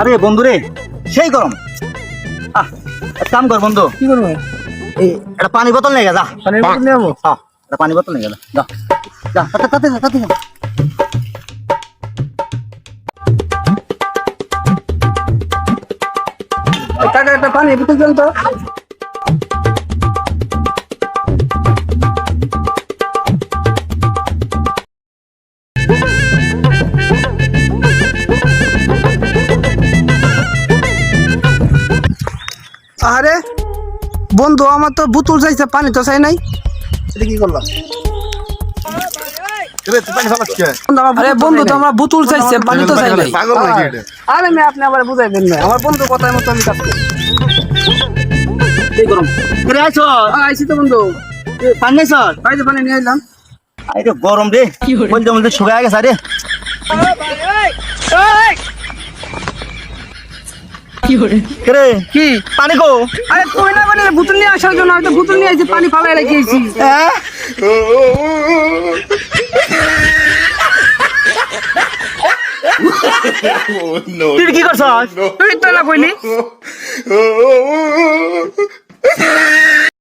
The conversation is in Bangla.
আরে বন্ধু রে সেই গরম। আহ এক কাম কর বন্ধু। কি করব? এই একটা পানি বোতল নিয়ে যা। পানি বোতল নিয়ে যাব? হ্যাঁ একটা পানি বোতল নিয়ে যা। যা যা তাতে তাতে তাতে। টাকা একটা পানি বোতল চল তো। আরে বন্ধু আমার তো বোতল চাইছে পানি তো চাই নাই। এটা কি করলাম? আরে বন্ধু তো আমার বোতল চাইছে পানি তো চাই নাই। আরে মে আপনি আবার বুঝাইবেন না। আমার বন্ধু মতো আমি কাজ করি। এই গরম রে আইছ? আ, আইছি তো বন্ধু। পানি স্যার পাইতে পানি নিয়ে এলাম এই গরম রে। বলতে বলতে শুকায় গেছে রে রে কি পানি গো আরে তুই না মানে বোতল নিয়ে আসার জন্য আমি তো বোতল নিয়ে আইছি পানি ফালাই রেখেছি হ্যাঁ Oh! তুই কি করছস no. তুই তো না কইলি Oh,